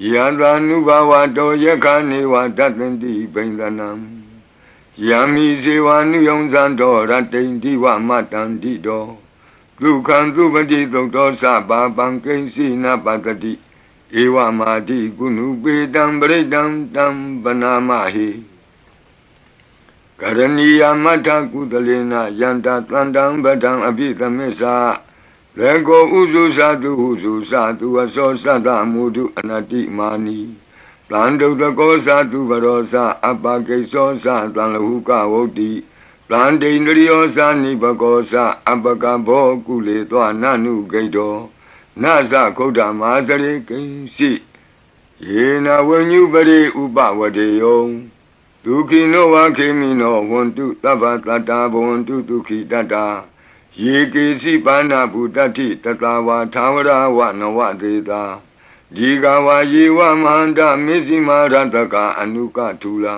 ယံသာနုဘဝတောယက္ခနေဝတတ္တန္တိဘိန္ဒနံယံမိဇေဝနုယုံဇံတော်ရတ္တိန်ဒီဝမတန္တိတောဒုက္ခံသူပတိသုတ်တော်သဘာပံကိဉ္စီနပတ္တိဧဝမာတိကုဏုပေတံပရိတံတံပနာမဟိကရဏီယမထကုသလေနယန္တတန္တံပဒံအပိသမစ္ဆာ လေကိုဥစုသတုဟုစုသတုအစောသတ္တမုဒုအနတိမာနီတန္တုတကောသတုဘရောသအပကိသောသတံလဟုကဝုတ်တိတန္တိန္ဒရိယောသနိဘကောသအပကဘောကုလေသောနနုဂိတောနသခုဒ္ဓမာသရေကိဉ္စီယေနဝဉ္ညုပရိဥပဝတေယောဒုခိနောဝခေမိနောဝန္တုသဗ္ဗတတ္တာဘဝန္တုဒုခိတတ္တာ ယေကေစီပါဏဗုတ္တိတတဝါသာဝရဝနဝသေတာဒီကဝါယေဝမဟန္တမေဇိမာရတကအနုကထူလာ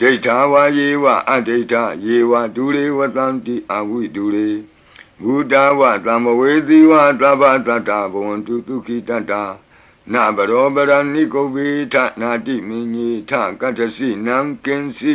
ဒိဋ္ဌာဝါယေဝအဒိဋ္ဌယေဝဒုရေဝတံတိအဝိဒုရေဘုဒ္ဓဝသံမဝေတိဝသဗ္ဗတတ္တဘဝန္တုဒုခိတတ္တာနဘရောပရဏိကုဗ္ဗေထနာတိမင်းကြီးထကတ္ထစီနံကင်စီ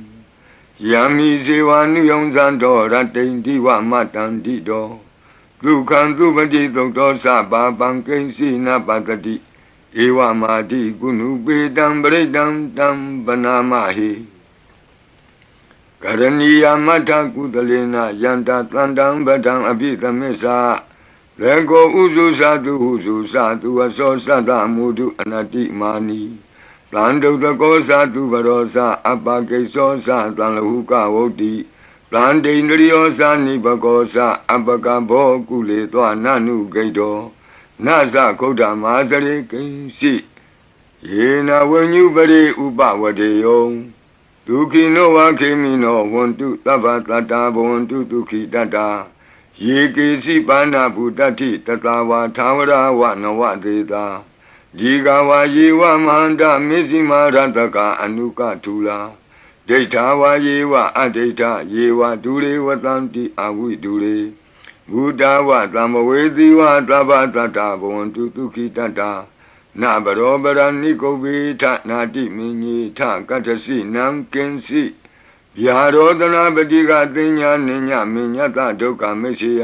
ယံမိဇေဝနုယုံဇံတော်ရတ္တိန်ဒီဝမတန္တိတောဒုက္ခံသူပတိသုတ်တော်သဘာပံကိဉ္စီနပတ္တိဧဝမာတိကုဏုပေတံပရိတံတံပနာမဟိကရဏီယမထကုသလေနယန္တတန္တံပဒံအပိသမစ္ဆာလေကိုဥစုသတုဟုစုသတုအစောသတ္တမုဒုအနတိမာနီ တန္တုတကောသတုဘရောသအပကိသောသတံလဟုကဝုတ်တိတန္တိန္ဒရိယောသနိဘကောသအပကဘောကုလေသောနနုဂိတောနသခုဒ္ဓမာသရေကိဉ္စီယေနဝဉ္ညုပရိဥပဝတေယောဒုခိနောဝခေမိနောဝန္တုသဗ္ဗတတ္တာဘဝန္တုဒုခိတတ္တာယေကေစီပါဏဗုတ္တိတတဝါသာဝရဝနဝသေတာ ဒီကဝါယေဝမန္တမေဇိမာရတကအနုကထူလာဒိဋ္ဌာဝါယေဝအဒိဋ္ဌယေဝဒုရေဝတံတိအဝိဒုရေဘုဒ္ဓဝသံမဝေတိဝသဗ္ဗတတ္တဘဝန္တုဒုခိတတ္တာနဘရောပရဏိကုဗ္ဗေထနာတိမင်းကြီးထကတ္ထစီနံကင်စီဗျာရောဒနာပတိကသိညာနိညာမညတဒုက္ခမရှိယ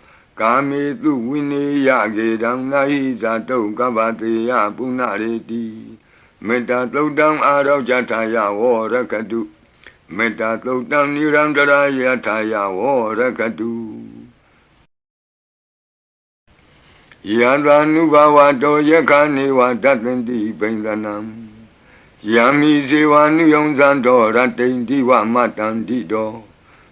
ကာမေတုဝိနေယကေတံနာဟိဇာတုကပ္ပတေယပုဏ္ဏရေတိမေတ္တာသုတ်တံအာရောဇထာယဝောရကတုမေတ္တာသုတ်တံနိရန္တရာယထာယဝောရကတုယံသာနုဘဝတောယက္ခနေဝတတ္တန္တိဘိန္ဒနံယံမိဇေဝနုယုံဇံတော်ရတ္တိန်ဒီဝမတန္တိတော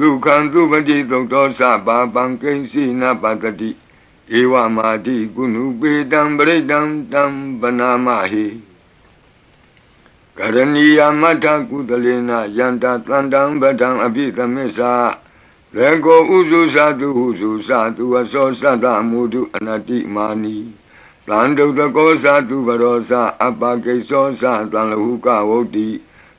ဒုက္ခံသူပတိသုတ်တော်သဘာပံကိဉ္စီနပတတိဧဝမာတိကုဏုပေတံပရိတံတံပနာမဟိကရဏီယမထကုသလေနယန္တတန္တံပဒံအပိသမစ္ဆာလေကိုဥစုသတုဟုစုသတုအစောသတ္တမုဒုအနတိမာနီတန်တုတကောသတုဘရောသအပကိသောသတံလဟုကဝုတ်တိ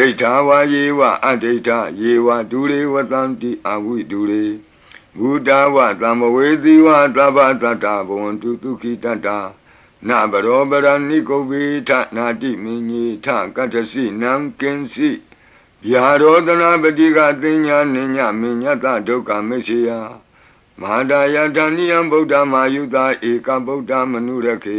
ဒိဋ္ဌာဝါယေဝအဒိဋ္ဌယေဝဒုရေဝတံတိအဝိဒုရေဘဘုဒ္ဓဝသံဘဝေသီဝသဗ္ဗတတ္တဘဝန္တုဒုက္ခိတတ္တာနဗရောပရဏိကုဗေထနာတိမင်းကြီးထကတ္ထစီနံကင်စီဗျာရောဒနာပတိကသင်ညာနိညာမညတဒုက္ခမရှိယမဟာဒယတဏိယံဗုဒ္ဓမာယုတာဧကဗုဒ္ဓမနုရခေ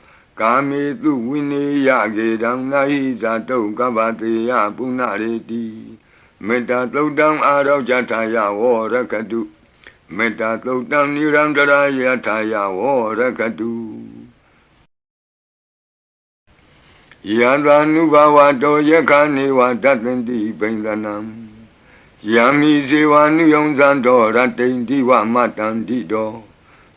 ကာမေတုဝိနေယကေတံနာဟိဇာတုကပ္ပတေယပုဏ္ဏရေတိမေတ္တာသုတ်တံအာရောကြထာယဝောရကတုမေတ္တာသုတ်တံနိရန္တရာယထာယဝောရကတုယံသာနုဘဝတောယခာနေဝတတ္တန္တိဘိန္ဒနံယံမိဇေဝနုယုံဇံတော်ရတိန်တိဝမတန္တိတော်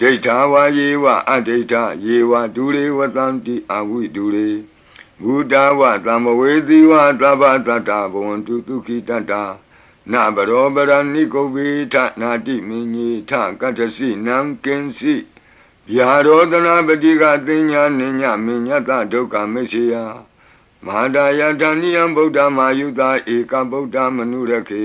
ဒိဋ္ဌာဝါယေဝအဒိဋ္ဌယေဝဒုရေဝတံတိအဝိဒုရေဘုဒ္ဓဝသံမဝေတိဝသဗ္ဗတတ္တာဘဝန္တုဒုခိတတ္တာနဘရောပရဏိကုဗေထနာတိမင်းကြီးထကတ္ထစီနံကင်စီဗျာရောဒနာပတိကသိညာနိညာမညတဒုက္ခမရှိယမဟာဒယတဏိယံဗုဒ္ဓမာယုတာဧကဗုဒ္ဓမနုရခေ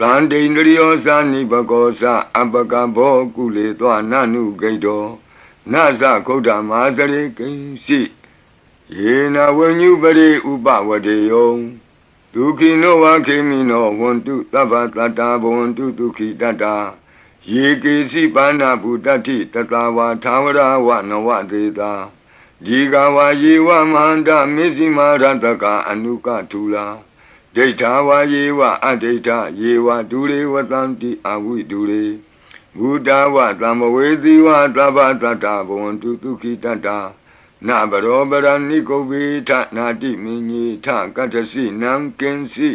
တန္တိန္ဒရိယောသနိဘကောသအပကဘောကုလေသောနနုဂိတောနသခုဒ္ဓမာသရေကိဉ္စီယေနဝဉ္ညုပရိဥပဝတေယောဒုခိနောဝခေမိနောဝန္တုသဗ္ဗတတ္တာဘဝန္တုဒုခိတတ္တာယေကေစီပါဏဗုတ္တိတတဝါသာဝရဝနဝသေတာဒီကဝါယေဝမဟန္တမေဇိမာရတကအနုကထူလာ ဒိဋ္ဌာဝါယေဝအဒိဋ္ဌယေဝဒုရေဝတံတိအဝိဒုရေဘုဒ္ဓဝသံမဝေတိဝသဗ္ဗတတ္တဘဝန္တုဒုခိတတ္တာနဘရောပရဏိကုဗေထနာတိမင်းကြီးထကတ္ထစီနံကင်စီ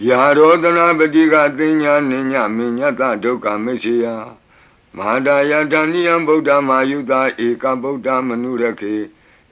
ဗျာရောဒနာပတိကသိညာနိညာမညတဒုက္ခမရှိယမဟာဒယတဏိယံဗုဒ္ဓမာယုတာဧကဗုဒ္ဓမနုရခေ